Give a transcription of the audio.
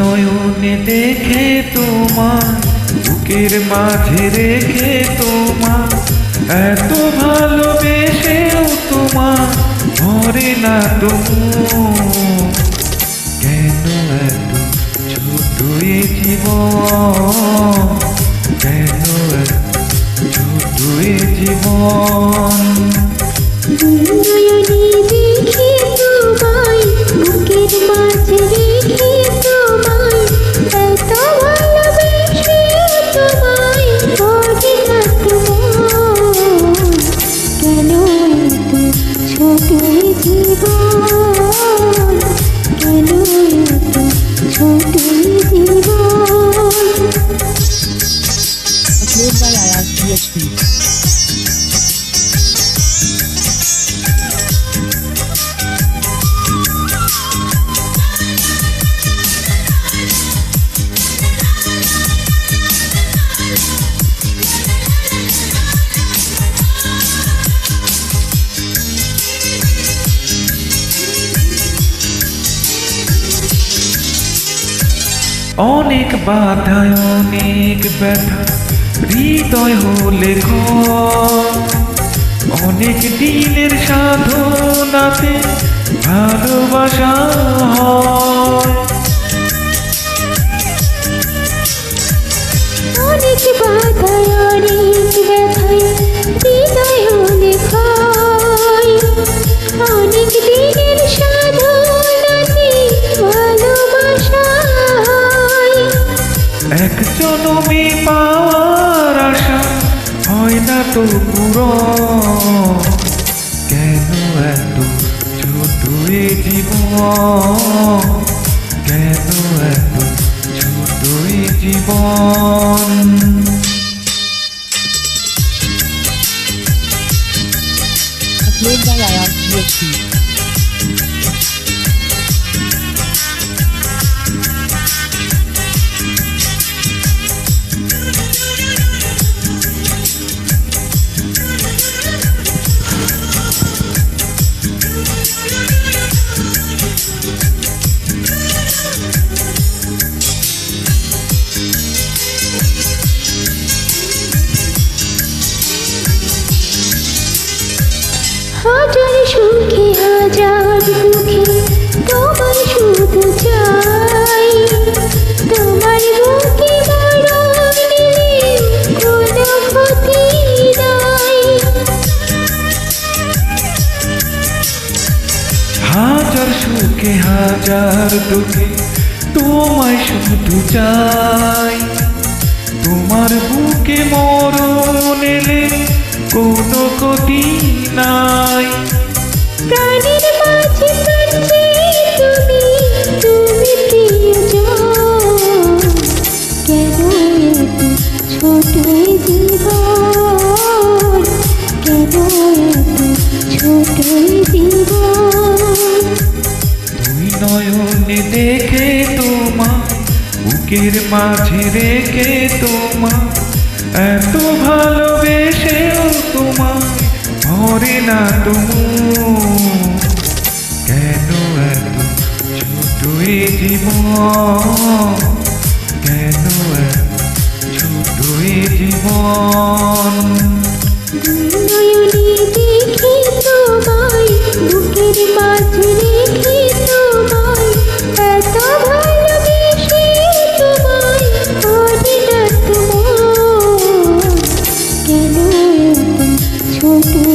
নয়নে দেখে তোমার, বুকের মাঝে রেখে তোমার। এত ভালোবেসেও তোমার, ভরে না তবু কেন এত ছোট এ জীবন? কেন এত ছোট জীবন? ఈ অনেক বাধায় অনেক ব্যথা হৃদয় হলে অনেক দিনের সাধনাতে ভালোবাসা হয়। হয় না তো পুরো কেন এত ছোট এ জীবন কেন এত ছোট এ জীবন by IR হাজার সুখে, হাজার দুঃখে, তোমার শুধু হাজার সুখে, হাজার দুঃখে তোমায় শুধু চাই। তোমার বুকে মরণ এলে কোনো গতি নাই প্রাণের মাঝে কাঁদছে তুমি তুমি প্রিয়জন। কেন এত ছোট এই জীবন কেন এত ছোট জীবন তুই নয়নে দেখে তোমার বুকের মাঝে রেখে তোমার এত ভালোবেসেও তোমার মরে না তুমি কেন এত ছোট জীবন? কেন এত ছোট জীবন? untukmu